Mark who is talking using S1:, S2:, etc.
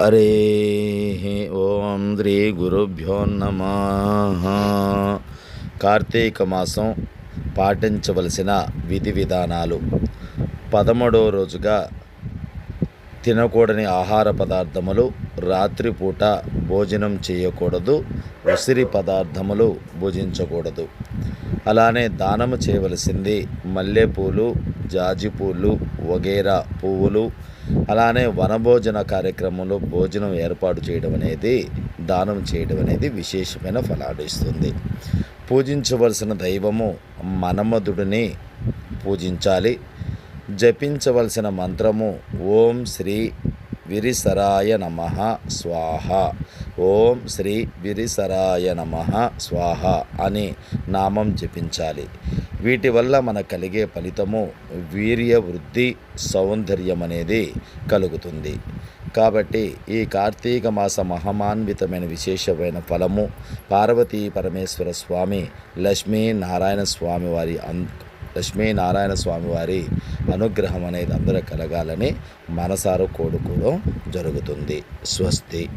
S1: హరే ఓం శ్రీ గురుభ్యో నమ కార్తీక మాసం పాటించవలసిన విధి విధానాలు. పదమూడవ రోజుగా తినకూడని ఆహార పదార్థములు రాత్రిపూట భోజనం చేయకూడదు ఉసిరి పదార్థములు భుజించకూడదు. అలానే దానము చేయవలసింది. మల్లెపూలు జాజిపూలు వగేరా పువ్వులు అలానే వనభోజన కార్యక్రమంలో భోజనం ఏర్పాటు చేయడం అనేది దానం చేయడం అనేది విశేషమైన ఫలాడిస్తుంది ఇస్తుంది. పూజించవలసిన దైవము మనమధుడిని పూజించాలి. జపించవలసిన మంత్రము ఓం శ్రీ విరిసరాయ నమ స్వాహ. ఓం శ్రీ విరిసరాయ నమ స్వాహ అని నామం జపించాలి. వీటి వల్ల మన కలిగే ఫలితము వీర్య వృద్ధి సౌందర్యం అనేది కలుగుతుంది. కాబట్టి ఈ కార్తీక మాస మహమాన్వితమైన విశేషమైన ఫలము పార్వతీ పరమేశ్వర స్వామి లక్ష్మీ నారాయణ స్వామి వారి అన్ లక్ష్మీనారాయణ స్వామి వారి అనుగ్రహం అనేది అందరూ కలగాలని మనసారు కోడుకోవడం జరుగుతుంది. స్వస్తి.